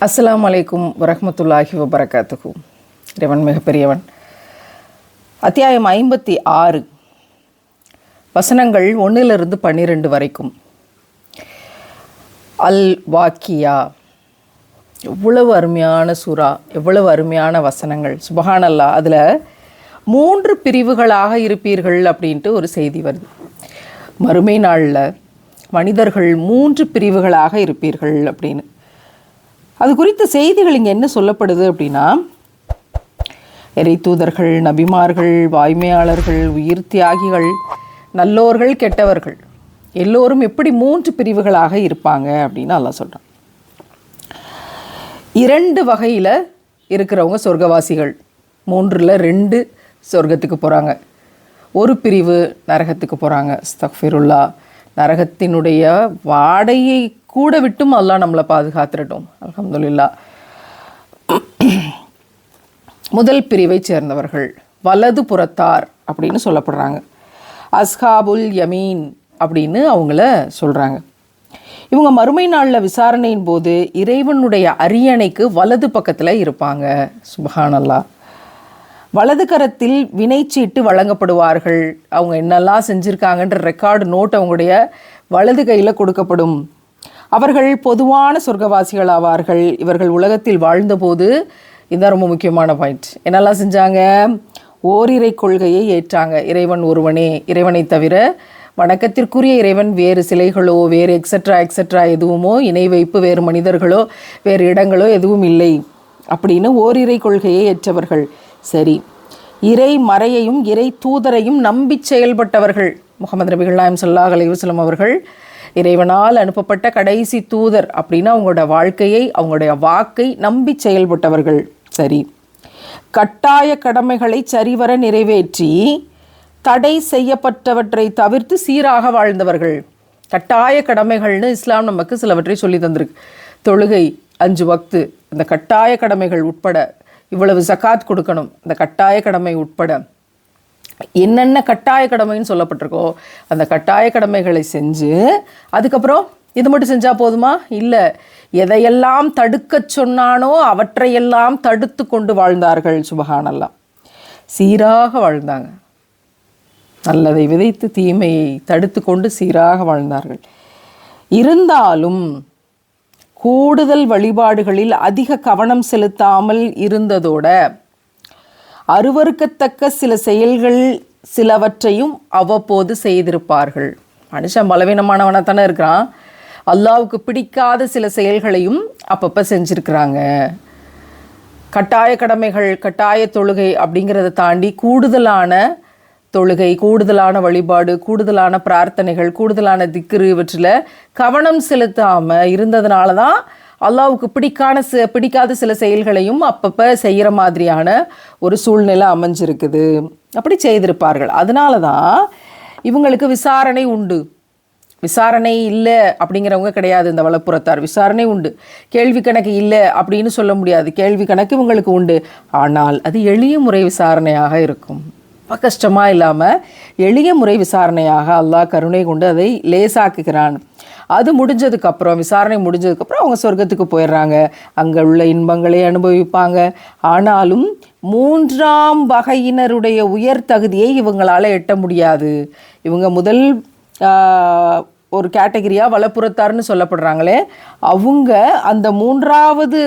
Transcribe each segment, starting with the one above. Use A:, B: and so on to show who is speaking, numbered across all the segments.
A: அஸ்லாம் அலைக்கும் வரமத்துல்லாஹி வபரகாத்துகு இறைவன் மிகப்பெரியவன். அத்தியாயம் ஐம்பத்தி ஆறு. வசனங்கள் ஒன்றிலிருந்து பன்னிரெண்டு வரைக்கும். அல் வாக்கியா. எவ்வளவு அருமையான சூறா எவ்வளவு அருமையான வசனங்கள். சுபஹானல்லா அதில் மூன்று பிரிவுகளாக இருப்பீர்கள் அப்படின்ட்டு ஒரு செய்தி வருது. மறுமை நாளில் மனிதர்கள் மூன்று பிரிவுகளாக இருப்பீர்கள் அப்படின்னு. அது குறித்த செய்திகள் இங்கே என்ன சொல்லப்படுது அப்படின்னா இறை தூதர்கள் நபிமார்கள் வாய்மையாளர்கள் உயிர் தியாகிகள் நல்லோர்கள் கெட்டவர்கள் எல்லோரும் எப்படி மூன்று பிரிவுகளாக இருப்பாங்க அப்படின்னு எல்லாம் சொல்கிறான் இரண்டு வகையில் இருக்கிறவங்க சொர்க்கவாசிகள். மூன்றில் ரெண்டு சொர்க்கத்துக்கு போகிறாங்க ஒரு பிரிவு நரகத்துக்கு போகிறாங்க ஸ்தஃபிருல்லா நரகத்தினுடைய வாடையை கூட விட்டும் அல்லாஹ் நம்மளை பாதுகாத்துடட்டும். அலமதுல்லா முதல் பிரிவைச் சேர்ந்தவர்கள் வலது புறத்தார் அப்படின்னு சொல்லப்படுறாங்க. அஸ்ஹாபுல் யமீன் அப்படின்னு அவங்கள சொல்கிறாங்க இவங்க மறுமை நாளில் விசாரணையின் போது இறைவனுடைய அரியணைக்கு வலது பக்கத்தில் இருப்பாங்க. சுபஹானல்லா வலது கரத்தில் வினைச்சீட்டு வழங்கப்படுவார்கள். அவங்க என்னெல்லாம் செஞ்சுருக்காங்கன்ற ரெக்கார்டு நோட் அவங்களுடைய வலது கையில் கொடுக்கப்படும். அவர்கள் பொதுவான சொர்க்கவாசிகள் ஆவார்கள். இவர்கள் உலகத்தில் வாழ்ந்தபோது இதுதான் ரொம்ப முக்கியமான பாயிண்ட் என்னெல்லாம் செஞ்சாங்க? ஓரிரை கொள்கையை ஏற்றாங்க. இறைவன் ஒருவனே. இறைவனை தவிர வணக்கத்திற்குரிய இறைவன் வேறு சிலைகளோ வேறு எக்ஸட்ரா எக்ஸட்ரா எதுவுமோ இணை வைப்பு வேறு மனிதர்களோ வேறு இடங்களோ எதுவும் இல்லை. அப்படின்னு ஓரிரை கொள்கையை ஏற்றவர்கள். சரி. இறை மறையையும் இறை தூதரையும் நம்பி செயல்பட்டவர்கள் முகமது நபிகள் நாயம் சல்லாஹ் அலைவசலம் அவர்கள் இறைவனால் அனுப்பப்பட்ட கடைசி தூதர் அப்படின்னா அவங்களோட வாழ்க்கையை அவங்களுடைய வாக்கை நம்பி செயல்பட்டவர்கள். சரி. கட்டாய கடமைகளை சரிவர நிறைவேற்றி தடை செய்யப்பட்டவற்றை தவிர்த்து சீராக வாழ்ந்தவர்கள். கட்டாய கடமைகள்னு இஸ்லாம் நமக்கு சிலவற்றை சொல்லி தந்திருக்கு. தொழுகை அஞ்சு வக்து இந்த கட்டாய கடமைகள் உட்பட இவ்வளவு ஜக்காத் கொடுக்கணும். இந்த கட்டாய கடமை உட்பட என்னென்ன கட்டாய கடமைன்னு சொல்லப்பட்டிருக்கோ அந்த கட்டாய கடமைகளை செஞ்சு அதுக்கப்புறம் இது மட்டும் செஞ்சால் போதுமா? இல்லை எதையெல்லாம் தடுக்கச் சொன்னானோ அவற்றையெல்லாம் தடுத்து கொண்டு வாழ்ந்தார்கள் சுபகானெல்லாம் சீராக வாழ்ந்தாங்க. நல்லதை விதைத்து தீமையை தடுத்து கொண்டு சீராக வாழ்ந்தார்கள். இருந்தாலும் கூடுதல் வழிபாடுகளில் அதிக கவனம் செலுத்தாமல் இருந்ததோட அருவறுக்கத்தக்க சில செயல்கள் சிலவற்றையும் அவ்வப்போது செய்திருப்பார்கள். மனுஷன் பலவீனமானவனாக தானே இருக்கிறான். அல்லாவுக்கு பிடிக்காத சில செயல்களையும் அப்பப்போ செஞ்சுருக்கிறாங்க. கட்டாய கடமைகள் கட்டாய தொழுகை அப்படிங்கிறத தாண்டி கூடுதலான தொழுகை கூடுதலான வழிபாடு கூடுதலான பிரார்த்தனைகள் கூடுதலான திக்ரு இவற்றில் கவனம் செலுத்தாமல் இருந்ததுனால தான் அல்லாவுக்கு பிடிக்கான ச பிடிக்காத சில செயல்களையும் அப்பப்போ செய்கிற மாதிரியான ஒரு சூழ்நிலை அமைஞ்சிருக்குது. அப்படி செய்திருப்பார்கள். அதனால தான் இவங்களுக்கு விசாரணை உண்டு. விசாரணை இல்லை அப்படிங்கிறவங்க கிடையாது இந்த வளப்புறத்தார் விசாரணை உண்டு. கேள்வி கணக்கு இல்லை அப்படின்னு சொல்ல முடியாது. கேள்வி கணக்கு இவங்களுக்கு உண்டு. ஆனால் அது எளிய முறை விசாரணையாக இருக்கும். ரொம்ப கஷ்டமாக இல்லாமல் எளிய முறை விசாரணையாக அல்லாஹ் கருணை கொண்டு அதை லேசாக்குகிறான். அது முடிஞ்சதுக்கப்புறம் விசாரணை முடிஞ்சதுக்கப்புறம் அவங்க சொர்க்கத்துக்கு போயிடுறாங்க. அங்கே உள்ள இன்பங்களை அனுபவிப்பாங்க. ஆனாலும் மூன்றாம் வகையினருடைய உயர் தகுதியை இவங்களால் எட்ட முடியாது. இவங்க முதல் ஒரு கேட்டகரியாக வலப்புறத்தார்னு சொல்லப்படுறாங்களே. அவங்க அந்த மூன்றாவது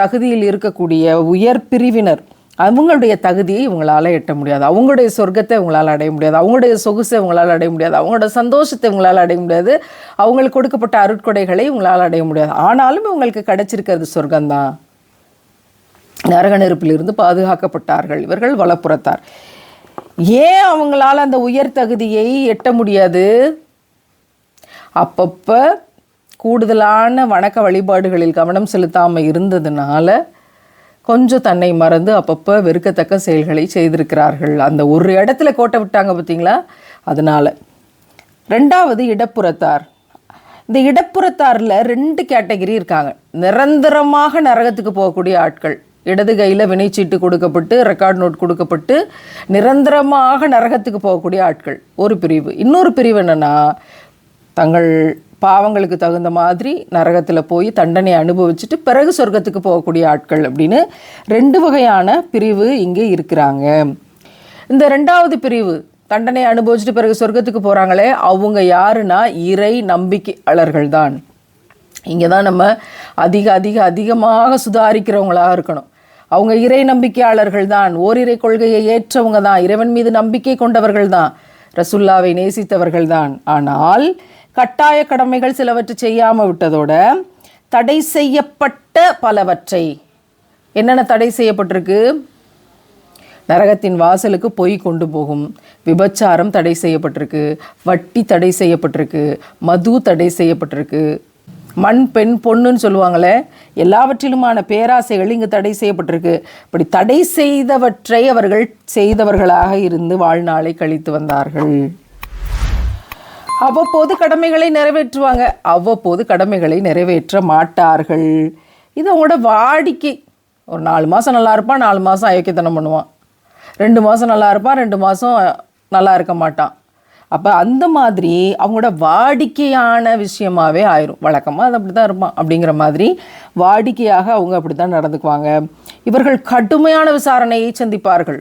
A: தகுதியில் இருக்கக்கூடிய உயர் பிரிவினர் அவங்களுடைய தகுதியை இவங்களால் எட்ட முடியாது. அவங்களுடைய சொர்க்கத்தை இவங்களால் அடைய முடியாது. அவங்களுடைய சொகுசை இவங்களால் அடைய முடியாது. அவங்களோட சந்தோஷத்தை இவங்களால் அடைய முடியாது. அவங்களுக்கு கொடுக்கப்பட்ட அருட்கொடைகளை இவங்களால் அடைய முடியாது. ஆனாலும் இவங்களுக்கு கிடைச்சிருக்கிறது சொர்க்கம்தான். நரக நெருப்பிலிருந்து பாதுகாக்கப்பட்டார்கள். இவர்கள் வலப்புறத்தார். ஏன் அவங்களால் அந்த உயர் தகுதியை எட்ட முடியாது? அப்பப்போ கூடுதலான வணக்க வழிபாடுகளில் கவனம் செலுத்தாமல் இருந்ததுனால கொஞ்சம் தன்னை மறந்து அப்பப்போ வெறுக்கத்தக்க செயல்களை செய்திருக்கிறார்கள். அந்த ஒரு இடத்துல கோட்டை விட்டாங்க பார்த்தீங்களா அதனால். ரெண்டாவது இடப்புறத்தார். இந்த இடப்புறத்தாரில் ரெண்டு கேட்டகிரி இருக்காங்க. நிரந்தரமாக நரகத்துக்கு போகக்கூடிய ஆட்கள். இடது கையில் வினைச்சீட்டு கொடுக்கப்பட்டு ரெக்கார்ட் நோட் கொடுக்கப்பட்டு நிரந்தரமாக நரகத்துக்கு போகக்கூடிய ஆட்கள். ஒரு பிரிவு. இன்னொரு பிரிவு என்னென்னா தங்கள் பாவங்களுக்கு தகுந்த மாதிரி நரகத்தில் போய் தண்டனை அனுபவிச்சுட்டு பிறகு சொர்க்கத்துக்கு போகக்கூடிய ஆட்கள் அப்படின்னு ரெண்டு வகையான பிரிவு இங்கே இருக்கிறாங்க. இந்த ரெண்டாவது பிரிவு தண்டனை அனுபவிச்சுட்டு பிறகு சொர்க்கத்துக்கு போகிறாங்களே அவங்க யாருன்னா இறை நம்பிக்கையாளர்கள் தான். இங்கே தான் நம்ம அதிக அதிக அதிகமாக சுதாரிக்கிறவங்களாக இருக்கணும். அவங்க இறை நம்பிக்கையாளர்கள் தான் ஓரிரை கொள்கையை ஏற்றவங்க தான் இறைவன் மீது நம்பிக்கை கொண்டவர்கள் தான் ரசுல்லாவை நேசித்தவர்கள் தான். ஆனால் கட்டாய கடமைகள் சிலவற்றை செய்யாமல் விட்டதோட தடை செய்யப்பட்ட பலவற்றை. என்னென்ன தடை செய்யப்பட்டிருக்கு? நரகத்தின் வாசலுக்கு பொய் கொண்டு போகும். விபச்சாரம் தடை செய்யப்பட்டிருக்கு. வட்டி தடை செய்யப்பட்டிருக்கு. மது தடை செய்யப்பட்டிருக்கு. மண் பெண் பொண்ணுன்னு சொல்லுவாங்களே எல்லாவற்றிலுமான பேராசைகள் இங்கு தடை செய்யப்பட்டிருக்கு. இப்படி தடை செய்தவற்றை அவர்கள் செய்தவர்களாக இருந்து வாழ்நாளை கழித்து வந்தார்கள். அவ்வப்போது கடமைகளை நிறைவேற்றுவாங்க. அவ்வப்போது கடமைகளை நிறைவேற்ற மாட்டார்கள். இது அவங்களோட வாடிக்கை. ஒரு நாலு மாதம் நல்லா இருப்பான் நாலு மாதம் அயோக்கியத்தனம் பண்ணுவான். ரெண்டு மாதம் நல்லா இருப்பான் ரெண்டு மாதம் நல்லா இருக்க மாட்டான். அப்போ அந்த மாதிரி அவங்களோட வாடிக்கையான விஷயமாவே ஆயிரும். வழக்கமாக அது அப்படி தான் இருப்பான் அப்படிங்கிற மாதிரி வாடிக்கையாக அவங்க அப்படி தான் நடந்துக்குவாங்க. இவர்கள் கடுமையான விசாரணையை சந்திப்பார்கள்.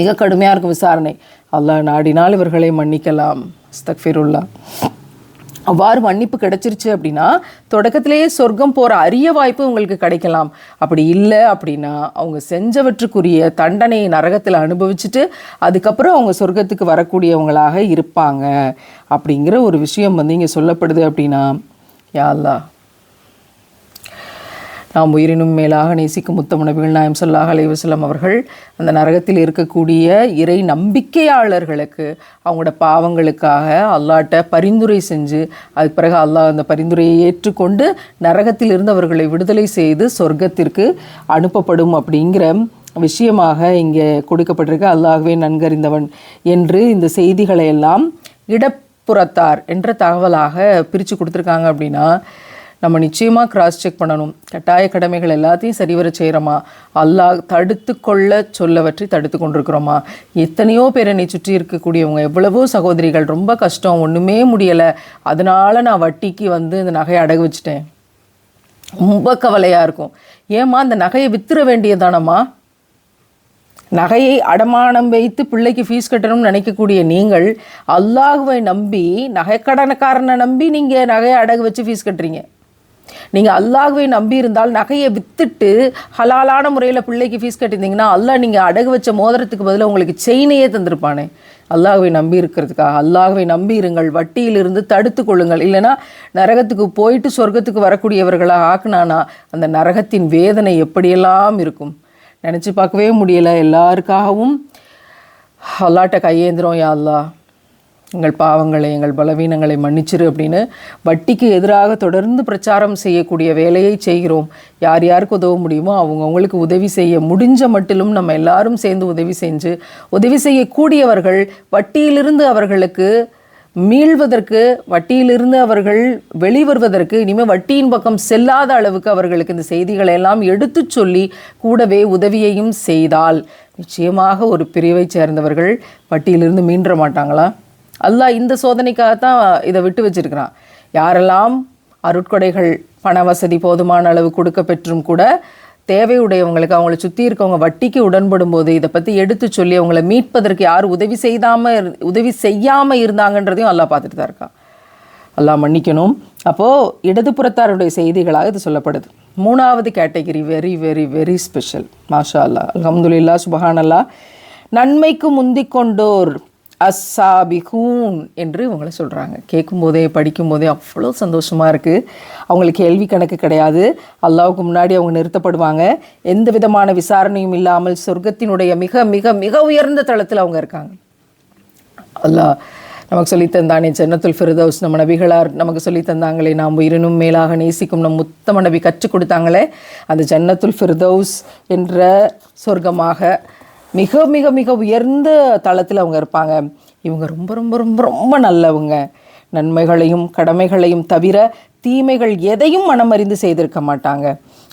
A: மிக கடுமையாக இருக்கும் விசாரணை. அல்லாஹ் நாடினால் இவர்களை மன்னிக்கலாம். அஸ்தக்ஃபிருல்லா. அவ்வாறு மன்னிப்பு கிடைச்சிருச்சு அப்படின்னா தொடக்கத்திலேயே சொர்க்கம் போகிற அரிய வாய்ப்பு உங்களுக்கு கிடைக்கலாம். அப்படி இல்லை அப்படின்னா அவங்க செஞ்சவற்றுக்குரிய தண்டனையை நரகத்தில் அனுபவிச்சுட்டு அதுக்கப்புறம் அவங்க சொர்க்கத்துக்கு வரக்கூடியவங்களாக இருப்பாங்க. அப்படிங்கிற ஒரு விஷயம் வந்து இங்கே சொல்லப்படுது அப்படின்னா யா நாம் உயிரினும் மேலாக நேசிக்கும் முத்தம் நபிகள் நாயம் சொல்லாஹ் அலைவசலம் அவர்கள் அந்த நரகத்தில் இருக்கக்கூடிய இறை நம்பிக்கையாளர்களுக்கு அவங்களோட பாவங்களுக்காக அல்லாட்ட பரிந்துரை செஞ்சு அதுக்கு பிறகு அல்லாஹ் அந்த பரிந்துரையை ஏற்றுக்கொண்டு நரகத்திலிருந்து அவர்களை விடுதலை செய்து சொர்க்கத்திற்கு அனுப்பப்படும் அப்படிங்கிற விஷயமாக இங்கே கொடுக்கப்பட்டிருக்கு. அல்லாகவே நன்கறிந்தவன் என்று இந்த செய்திகளை எல்லாம் இடப்புறத்தார் என்ற தகவலாக பிரித்து கொடுத்துருக்காங்க அப்படின்னா நம்ம நிச்சயமாக கிராஸ் செக் பண்ணணும். கட்டாய கடமைகள் எல்லாத்தையும் சரிவர செய்கிறோமா அல்லாஹ் தடுத்து கொள்ள சொல்லவற்றி தடுத்து கொண்டிருக்கிறோமா? எத்தனையோ பேர் என்னை சுற்றி இருக்கக்கூடியவங்க எவ்வளவோ சகோதரிகள் ரொம்ப கஷ்டம் ஒன்றுமே முடியலை. அதனால நான் வட்டிக்கு வந்து இந்த நகையை அடகு வச்சுட்டேன். ரொம்ப கவலையாக இருக்கும். ஏம்மா அந்த நகையை வித்துற வேண்டியதானம்மா நகையை அடமானம் வைத்து பிள்ளைக்கு ஃபீஸ் கட்டணும்னு நினைக்கக்கூடிய நீங்கள் அல்லாஹுவை நம்பி நகைக்கடனக்காரனை நம்பி நீங்கள் நகையை அடகு வச்சு ஃபீஸ் கட்டுறீங்க. நீங்கள் அல்லாஹுவை நம்பியிருந்தால் நகையை வித்துட்டு ஹலாலான முறையில் பிள்ளைக்கு ஃபீஸ் கட்டியிருந்தீங்கன்னா அல்லாஹ் நீங்கள் அடகு வச்ச மோதிரத்துக்கு பதிலாக உங்களுக்கு செயினையே தந்திருப்பானே. அல்லாஹுவை நம்பி இருக்கிறதுக்காக அல்லாஹுவை நம்பி இருங்கள் வட்டியிலிருந்து தடுத்து கொள்ளுங்கள். இல்லைன்னா நரகத்துக்கு போயிட்டு சொர்க்கத்துக்கு வரக்கூடியவர்களாக ஆக்குனானா அந்த நரகத்தின் வேதனை எப்படியெல்லாம் இருக்கும்? நினச்சி பார்க்கவே முடியலை. எல்லாருக்காகவும் அல்லாட்ட கையேந்திரம் யா அல்லாஹ். எங்கள் பாவங்களை எங்கள் பலவீனங்களை மன்னிச்சிரு அப்படின்னு வட்டிக்கு எதிராக தொடர்ந்து பிரச்சாரம் செய்யக்கூடிய வேலையை செய்கிறோம். யார் யாருக்கு உதவ முடியுமோ அவங்கவுங்களுக்கு உதவி செய்ய முடிஞ்ச மட்டிலும் நம்ம எல்லாரும் சேர்ந்து உதவி செஞ்சு உதவி செய்யக்கூடியவர்கள் வட்டியிலிருந்து அவர்களுக்கு மீள்வதற்கு வட்டியிலிருந்து அவர்கள் வெளிவருவதற்கு இனிமேல் வட்டியின் பக்கம் செல்லாத அளவுக்கு அவர்களுக்கு இந்த செய்திகளை எல்லாம் எடுத்துச் சொல்லி கூடவே உதவியையும் செய்தால் நிச்சயமாக ஒரு பிரிவைச் சேர்ந்தவர்கள் வட்டியிலிருந்து மீண்ட மாட்டாங்களா? அல்லாஹ் இந்த சோதனைக்காகத்தான் இதை விட்டு வச்சிருக்கிறான். யாரெல்லாம் அருட்கொடைகள் பண வசதி போதுமான அளவு கொடுக்க பெற்றும் கூட தேவையுடையவங்களுக்கு அவங்கள சுற்றி இருக்கவங்க வட்டிக்கு உடன்படும் போது இதை பற்றி எடுத்து சொல்லி அவங்கள மீட்பதற்கு யார் உதவி செய்தாமல் இரு- உதவி செய்யாமல் இருந்தாங்கன்றதையும் அல்லாஹ் பார்த்துட்டு தான் இருக்கான். எல்லாம் மன்னிக்கணும். அப்போது இடதுபுறத்தாருடைய செய்திகளாக இது சொல்லப்படுது. மூணாவது category very very very special மாஷா அல்லாஹ். அலமதுல்லா சுபஹான் அல்லாஹ் நன்மைக்கு முந்திக்கொண்டோர் அஸ்ஸாபிகூன் என்று இவங்களை சொல்கிறாங்க கேட்கும்போதே படிக்கும்போதே அவ்வளோ சந்தோஷமாக இருக்குது அவங்களுக்கு கேள்வி கணக்கு கிடையாது. அல்லாவுக்கு முன்னாடி அவங்க நிறுத்தப்படுவாங்க. எந்த விதமான விசாரணையும் இல்லாமல் சொர்க்கத்தினுடைய மிக மிக மிக உயர்ந்த தளத்தில் அவங்க இருக்காங்க. அல்லாஹ் நமக்கு சொல்லித் தந்தானே ஜன்னத்துல் ஃபிர்தௌஸ் நம்ம நபிகளார் நமக்கு சொல்லித் தந்தாங்களே நாம் உயிரினும் மேலாக நேசிக்கும் நம் முத்தம நபி கற்றுக் கொடுத்தாங்களே அந்த ஜன்னத்துல் ஃபிர்தௌஸ் என்ற சொர்க்கமாக மிக மிக மிக உயர்ந்த தளத்தில் அவங்க இருப்பாங்க. இவங்க ரொம்ப ரொம்ப ரொம்ப ரொம்ப நல்லவங்க. நன்மைகளையும் கடமைகளையும் தவிர தீமைகள் எதையும் மனமறிந்து செய்திருக்க மாட்டாங்க.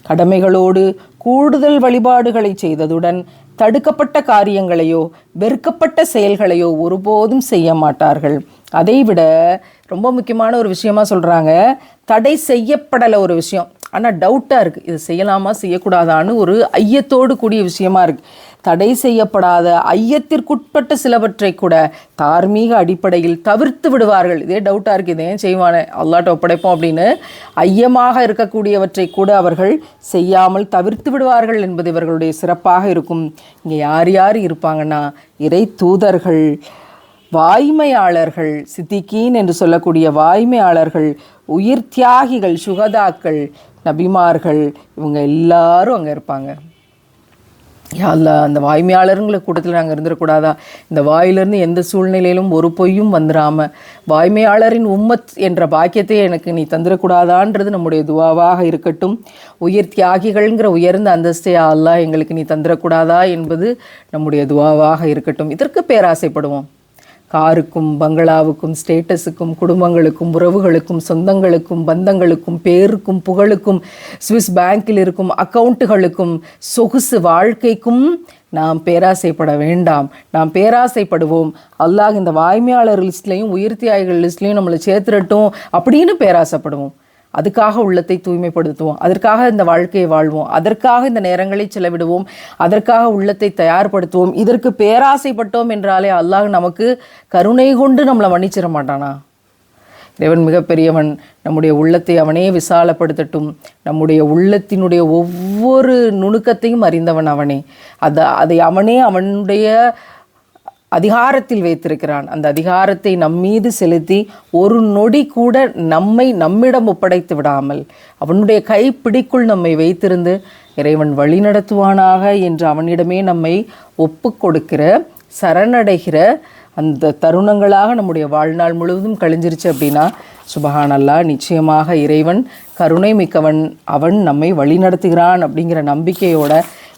A: கடமைகளோடு கூடுதல் வழிபாடுகளை செய்ததுடன் தடுக்கப்பட்ட காரியங்களையோ வெறுக்கப்பட்ட செயல்களையோ ஒருபோதும் செய்ய மாட்டார்கள். அதை விட ரொம்ப முக்கியமான ஒரு விஷயமா சொல்கிறாங்க தடை செய்யப்படலை ஒரு விஷயம். ஆனால் டவுட்டாக இருக்குது இது செய்யலாமா செய்யக்கூடாதான்னு ஒரு ஐயத்தோடு கூடிய விஷயமா இருக்குது தடை செய்யப்படாத ஐயத்திற்குட்பட்ட சிலவற்றை கூட தார்மீக அடிப்படையில் தவிர்த்து விடுவார்கள். இதே டவுட்டாக இருக்குது ஏன் செய்வானே. அல்லாட்ட ஒப்படைப்போம் அப்படின்னு ஐயமாக இருக்கக்கூடியவற்றை கூட அவர்கள் செய்யாமல் தவிர்த்து விடுவார்கள் என்பது இவர்களுடைய சிறப்பாக இருக்கும். இங்கே யார் யார் இருப்பாங்கன்னா? இறை தூதர்கள் வாய்மையாளர்கள் சித்திகீன் என்று சொல்லக்கூடிய வாய்மையாளர்கள் உயிர் தியாகிகள் சுகதாக்கள் நபிமார்கள் இவங்க எல்லாரும் அங்கே இருப்பாங்க. யாழ்லா அந்த வாய்மையாளருங்களை கூட்டத்தில் நாங்கள் இருந்துடக்கூடாதா இந்த வாயிலிருந்து எந்த சூழ்நிலையிலும் ஒரு பொய்யும் வந்துடாமல் வாய்மையாளரின் உம்மத் என்ற பாக்கியத்தை எனக்கு நீ தந்துடக்கூடாதான்றது நம்முடைய துவாவாக இருக்கட்டும். உயிர் தியாகிகள்ங்கிற உயர்ந்த அந்தஸ்தை அல்லா எங்களுக்கு நீ தந்துடக்கூடாதா என்பது நம்முடைய துவாவாக இருக்கட்டும். இதற்கு பேராசைப்படுவோம். காருக்கும் பங்களாவுக்கும் ஸ்டேட்டஸுக்கும் குடும்பங்களுக்கும் உறவுகளுக்கும் சொந்தங்களுக்கும் பந்தங்களுக்கும் பேருக்கும் புகழுக்கும் சுவிஸ் பேங்கில் இருக்கும் அக்கவுண்ட்டுகளுக்கும் சொகுசு வாழ்க்கைக்கும் நாம் பேராசைப்பட வேண்டாம். நாம் பேராசைப்படுவோம். அல்லாஹ் இந்த வாய்மையாளர் லிஸ்ட்லையும் உயிர் லிஸ்ட்லேயும் லிஸ்ட்லையும் நம்மளை சேர்த்துடட்டும் அப்படின்னு பேராசைப்படுவோம். அதுக்காக உள்ளத்தை தூய்மைப்படுத்துவோம். அதற்காக இந்த வாழ்க்கையை வாழ்வோம். அதற்காக இந்த நேரங்களை செலவிடுவோம். அதற்காக உள்ளத்தை தயார்படுத்துவோம். இதற்கு பேராசைப்பட்டோம் என்றாலே அல்லாஹ் நமக்கு கருணை கொண்டு நம்மளை மன்னிச்சிட மாட்டானா? இறைவன் மிகப்பெரியவன். நம்முடைய உள்ளத்தை அவனே விசாலப்படுத்தட்டும். நம்முடைய உள்ளத்தினுடைய ஒவ்வொரு நுணுக்கத்தையும் அறிந்தவன் அவனே. அதை அதை அவனே அவனுடைய அதிகாரத்தில் வைத்திருக்கிறான். அந்த அதிகாரத்தை நம்மீது செலுத்தி ஒரு நொடி கூட நம்மை நம்மிடம் ஒப்படைத்து விடாமல் அவனுடைய கைப்பிடிக்குள் நம்மை வைத்திருந்து இறைவன் வழி நடத்துவானாக என்று அவனிடமே நம்மை ஒப்பு கொடுக்கிற சரணடைகிற அந்த தருணங்களாக நம்முடைய வாழ்நாள் முழுவதும் கழிஞ்சிருச்சு அப்படின்னா சுபஹான் அல்லாஹ் நிச்சயமாக இறைவன் கருணை மிக்கவன் அவன் நம்மை வழி நடத்துகிறான் அப்படிங்கிற நம்பிக்கையோட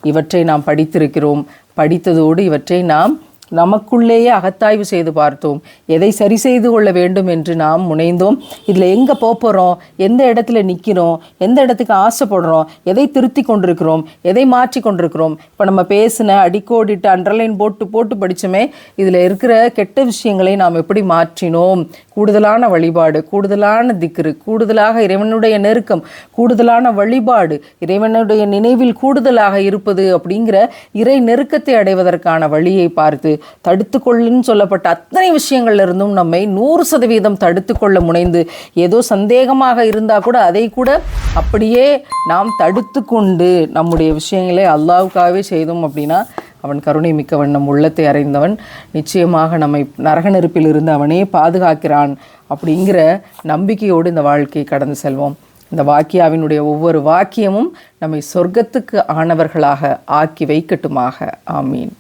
A: இவற்றை நாம் படித்திருக்கிறோம். படித்ததோடு இவற்றை நாம் நமக்குள்ளேயே அகத்தாய்வு செய்து பார்த்தோம். எதை சரி செய்து கொள்ள வேண்டும் என்று நாம் முனைந்தோம். இதில் எங்கே போகிறோம் எந்த இடத்துல நிற்கிறோம் எந்த இடத்துக்கு ஆசைப்படுறோம்? எதை திருத்தி கொண்டிருக்கிறோம்? எதை மாற்றி கொண்டிருக்கிறோம்? இப்போ நம்ம பேசின அடிக்கோடிட்டு அண்டர்லைன் போட்டு போட்டு படித்தோமே இதில் இருக்கிற கெட்ட விஷயங்களை நாம் எப்படி மாற்றினோம்? கூடுதலான வழிபாடு கூடுதலான திக்ரு கூடுதலாக இறைவனுடைய நெருக்கம் கூடுதலான வழிபாடு இறைவனுடைய நினைவில் கூடுதலாக இருப்பது அப்படிங்கிற இறை நெருக்கத்தை அடைவதற்கான வழியை பார்த்து தடுத்து கொள்ளுன்னு சொல்லப்பட்ட அத்தனை விஷயங்கள்ல இருந்தும் நம்மை நூறு சதவீதம் தடுத்து கொள்ள முனைந்து ஏதோ சந்தேகமாக இருந்தால் கூட அதை கூட அப்படியே நாம் தடுத்து கொண்டு நம்முடைய விஷயங்களை அல்லாவுக்காகவே செய்தோம் அப்படின்னா அவன் கருணை மிக்கவன் நம் உள்ளத்தை அறைந்தவன் நிச்சயமாக நம்மை நரக நெருப்பில் இருந்து அவனே பாதுகாக்கிறான் அப்படிங்கிற நம்பிக்கையோடு இந்த வாழ்க்கையை கடந்து செல்வோம். இந்த வாக்கியாவினுடைய ஒவ்வொரு வாக்கியமும் நம்மை சொர்க்கத்துக்கு ஆனவர்களாக ஆக்கி வைக்கட்டுமாக. ஆமீன்.